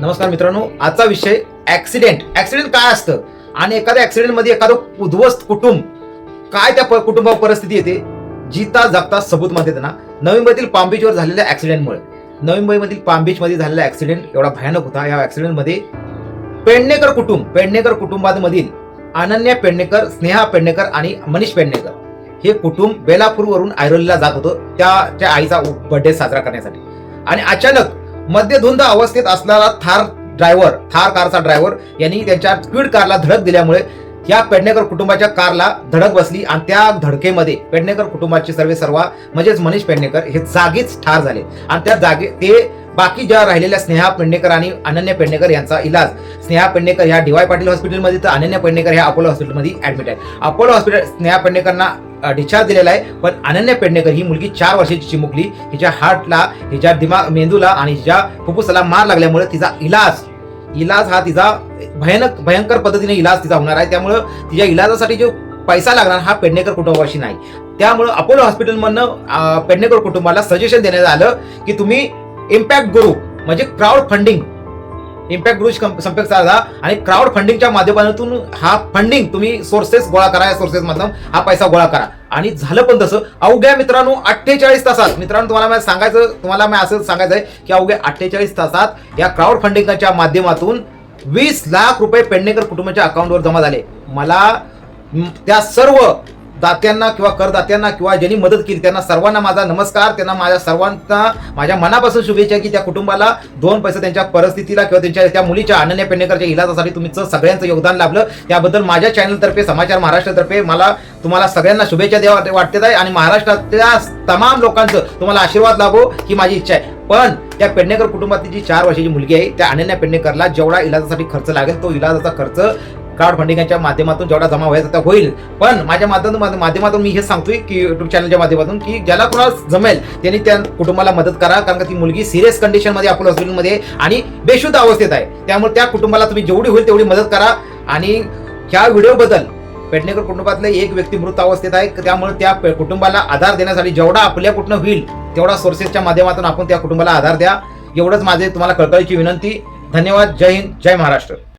नमस्कार मित्रांनो आजचा विषय ऍक्सिडेंट ऍक्सिडेंट काय असतं? आणि एखाद्या ऍक्सिडेंटमध्ये एखादं उद्ध्वस्त कुटुंब काय त्या प- कुटुंबावर परिस्थिती येते? जिता जगता सबूत मध्ये ना नवी मुंबईतील पाम झालेल्या ऍक्सिडेंटमुळे नवी मुंबईमधील पाम बीच मध्ये झालेला ऍक्सिडेंट एवढा भयानक होता. या ऍक्सिडेंटमध्ये पेडणेकर कुटुंब पेडणेकर कुटुंबामधील अनन्या पेडणेकर स्नेहा पेडणेकर आणि मनीष पेडणेकर हे कुटुंब बेलापूरवरून ऐरोलीला जात होतं त्या त्या आईचा बर्थडे साजरा करण्यासाठी. आणि अचानक मध्यधुंद अवस्थेत असणारा थार ड्रायव्हर थार कारचा ड्रायव्हर यांनी त्यांच्या स्पीड कारला धडक दिल्यामुळे या पेडणेकर कुटुंबाच्या कारला धडक बसली आणि त्या धडकेमध्ये पेडणेकर कुटुंबाचे सर्वे सर्वा म्हणजेच मनीष पेडणेकर हे जागीच ठार झाले. आणि त्या जागे ते बाकी ज्या राहिलेल्या स्नेहा पेडणेकर आणि अनन्या पेडणेकर यांचा इलाज. स्नेहा पेडणेकर ह्या डीवाय पाटील हॉस्पिटलमध्ये तर अनन्या पेडणेकर ह्या अपोलो हॉस्पिटलमध्ये ऍडमिट आहे. अपोलो हॉस्पिटल स्नेहा पेडणेकरांना डिस्चार्ज दिलेला आहे. पण अनन्या पेडणेकर ही मुलगी चार वर्षाची चिमुकली. हिच्या हार्टला हिच्या दिमाग मेंदूला आणि हिच्या फुफ्फुसाला मार लागल्यामुळे तिचा इलाज इलाज हा तिचा भयानक भयंकर पद्धतीने इलाज तिचा होणार आहे. त्यामुळं तिच्या इलाजासाठी जो पैसा लागणार हा पेडणेकर कुटुंबाशी नाही. त्यामुळं अपोलो हॉस्पिटलमधनं पेडणेकर कुटुंबाला सजेशन देण्यात आलं की तुम्ही इम्पॅक्ट गुरु म्हणजे क्राऊड फंडिंग इम्पॅक्ट ग्रुप संपर्क साधा आणि क्राऊड फंडिंगच्या माध्यमातून हा फंडिंग तुम्ही सोर्सेस गोळा करा. या सोर्सेस मधून हा पैसा गोळा करा. आणि झालं पण तसं अवघ्या मित्रांनो अठ्ठेचाळीस तासात मित्रांनो तुम्हाला मला सांगायचं तुम्हाला मी असं सांगायचं आहे की अवघ्या अठ्ठेचाळीस तासात या क्राऊड फंडिंगच्या माध्यमातून वीस लाख रुपये पेडणेकर कुटुंबाच्या अकाउंटवर जमा झाले. मला त्या सर्व दात्यांना किंवा करदात्यांना किंवा ज्यांनी मदत केली त्यांना सर्वांना माझा नमस्कार त्यांना माझ्या सर्वांना माझ्या मनापासून शुभेच्छा की त्या कुटुंबाला दोन पैसे त्यांच्या परिस्थितीला किंवा त्यांच्या त्या मुलीच्या अनन्या पेडणेकरच्या इलाजासाठी तुमचं सगळ्यांचं योगदान लाभलं. त्याबद्दल माझ्या चॅनलतर्फे समाचार महाराष्ट्रातर्फे मला तुम्हाला सगळ्यांना शुभेच्छा द्यावा वाटते आहे आणि महाराष्ट्रातल्या तमाम लोकांचं तुम्हाला आशीर्वाद लाभो ही माझी इच्छा आहे. पण त्या पेडणेकर कुटुंबातली जी चार वर्षाची मुलगी आहे त्या अनन्या पेडणेकरला जेवढा इलाजासाठी खर्च लागेल तो इलाजाचा खर्च क्राऊड फंडिंगच्या माध्यमातून जेवढा जमा व्हायचा त्या होईल. पण माझ्या माध्यमातून माध्यमातून मी हे सांगतोय की युट्यूब चॅनलच्या माध्यमातून की ज्याला कोणाला जमेल त्यांनी त्या कुटुंबाला मदत करा. कारण का ती मुलगी सिरियस कंडिशनमध्ये अपोलो हॉस्पिटलमध्ये आणि बेशुद्ध अवस्थेत आहे. त्यामुळे त्या कुटुंबाला तुम्ही जेवढी होईल तेवढी मदत करा. आणि ह्या व्हिडिओबद्दल पेडणेकर कुटुंबातले एक व्यक्ती मृत अवस्थेत आहे. त्यामुळे त्या कुटुंबाला आधार देण्यासाठी जेवढा आपल्या कुठनं होईल तेवढा सोर्सेसच्या माध्यमातून आपण त्या कुटुंबाला आधार द्या. एवढंच माझे तुम्हाला कळकळीची विनंती. धन्यवाद. जय हिंद. जय महाराष्ट्र.